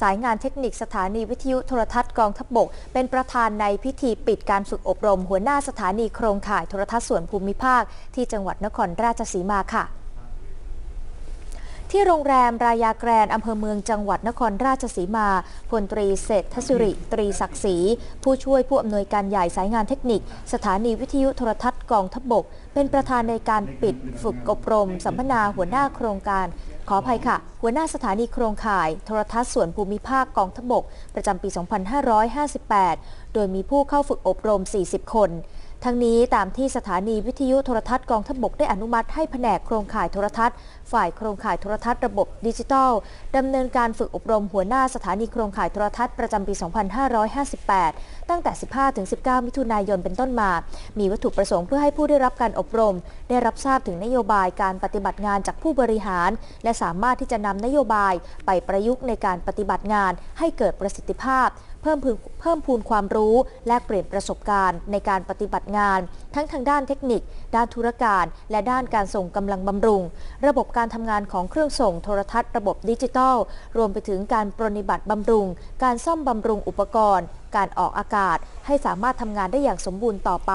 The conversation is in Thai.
สายงานเทคนิคสถานีวิทยุโทรทัศน์กองทัพบก เป็นประธานในพิธีปิดการฝึกอบรม หัวหน้าสถานีโครงข่ายโทรทัศน์ส่วนภูมิภาค ที่จังหวัดนครราชสีมาค่ะ ที่โรงแรมรายาแกรนอำเภอเมืองจังหวัดนครราชสีมาพลตรีเศรษฐศิริ ตรีศักดิ์ศรีผู้ช่วยผู้อำนวยการใหญ่สายงานเทคนิค สถานีวิทยุโทรทัศน์กองทัพบกเป็นประธานในการปิดฝึกอบรม สัมมนาหัวหน้าโครงการ ขออภัยค่ะ หัวหน้าสถานีโครงข่าย โทรทัศน์ส่วนภูมิภาคกองทบก ประจำปี 2558 โดยมีผู้เข้าฝึกอบรม 40 คน ทั้งนี้ตามที่สถานีวิทยุโทรทัศน์กองทัพบกได้อนุมัติให้แผนกโครงข่ายโทรทัศน์ ฝ่ายโครงข่ายโทรทัศน์ระบบดิจิทัลดำเนินการฝึกอบรมหัวหน้าสถานีโครงข่ายโทรทัศน์ประจำปี 2558 ตั้งแต่ 15-19 มิถุนายนเป็นต้นมา มีวัตถุประสงค์เพื่อให้ผู้ได้รับการอบรม ได้รับทราบถึงนโยบายการปฏิบัติงานจากผู้บริหาร และสามารถที่จะนำนโยบายไปประยุกต์ในการปฏิบัติงานให้เกิดประสิทธิภาพ เพิ่มพูนเพิ่มพูนความรู้และเปลี่ยนประสบการณ์ในการปฏิบัติงาน ทั้งทางด้านเทคนิค ด้านธุรการ และด้านการส่งกำลังบำรุง ระบบการทำงานของเครื่องส่งโทรทัศน์ระบบดิจิทัล รวมไปถึงการปรนนิบัติบำรุง การซ่อมบำรุงอุปกรณ์ การออกอากาศ ให้สามารถทำงานได้อย่างสมบูรณ์ต่อไป